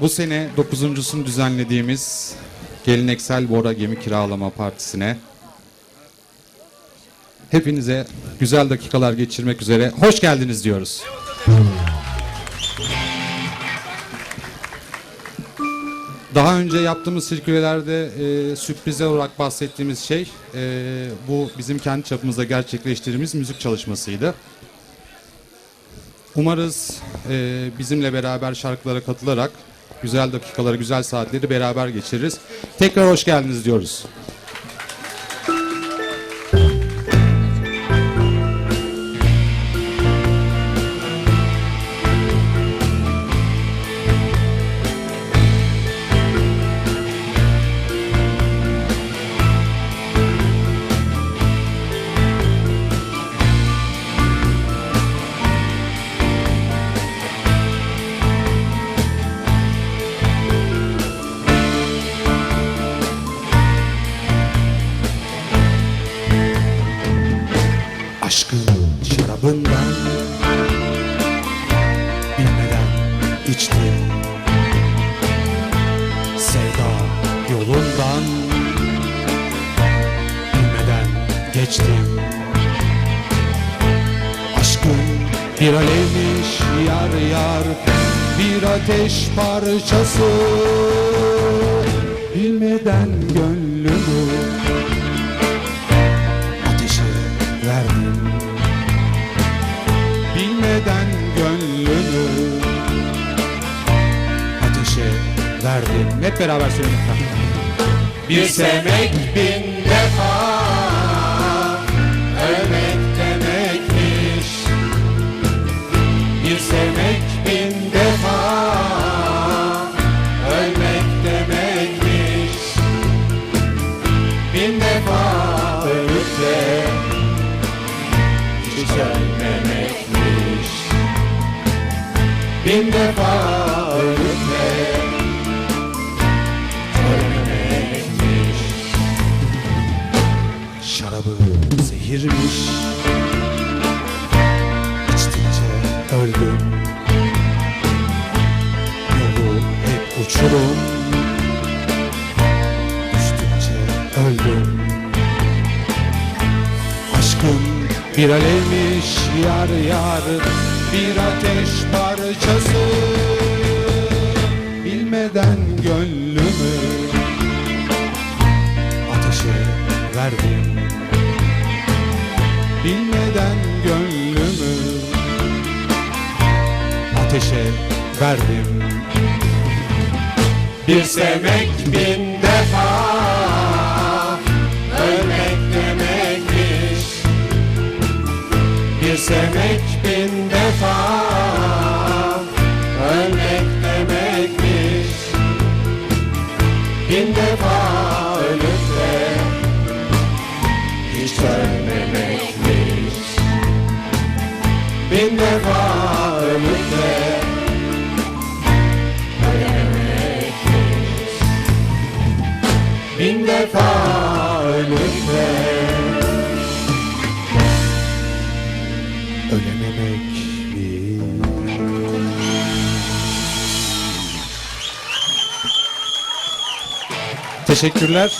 Bu sene dokuzuncusunu düzenlediğimiz Geleneksel Bora Gemi Kiralama Partisi'ne hepinize güzel dakikalar geçirmek üzere hoş geldiniz diyoruz. Daha önce yaptığımız sirkülelerde e, sürprize olarak bahsettiğimiz şey e, bu bizim kendi çapımızda gerçekleştirdiğimiz müzik çalışmasıydı. Umarız e, bizimle beraber şarkılara katılarak güzel dakikaları, güzel saatleri beraber geçiririz. Tekrar hoş geldiniz diyoruz. Aşkın şarabından Bilmeden içtim. Sevda yolundan Bilmeden geçtim. Aşkın bir alevmiş yar yar Bir ateş parçası. Bilmeden gönlümü Hep beraber söyleyelim. Bir sevmek bin defa ölmek demekmiş. Bir sevmek bin defa ölmek demekmiş. Bin defa ölüp de hiç ölmemekmiş. Bin defa zehirmiş İçtikçe öldüm. Yolu hep uçurum. Düştükçe öldüm. Aşkım bir alevmiş yar yar Bir ateş parçası. Bilmeden gönlümü ateşe verdim Bilmeden gönlümü ateşe verdim. Bir sevmek bin defa ölmek demekmiş. Bir sevmek bin defa ölmek demekmiş. Bin defa ölüp de hiç ölmemekmiş Bin defa ölememekmiş Bin defa ölüp de ölememekmiş Teşekkürler.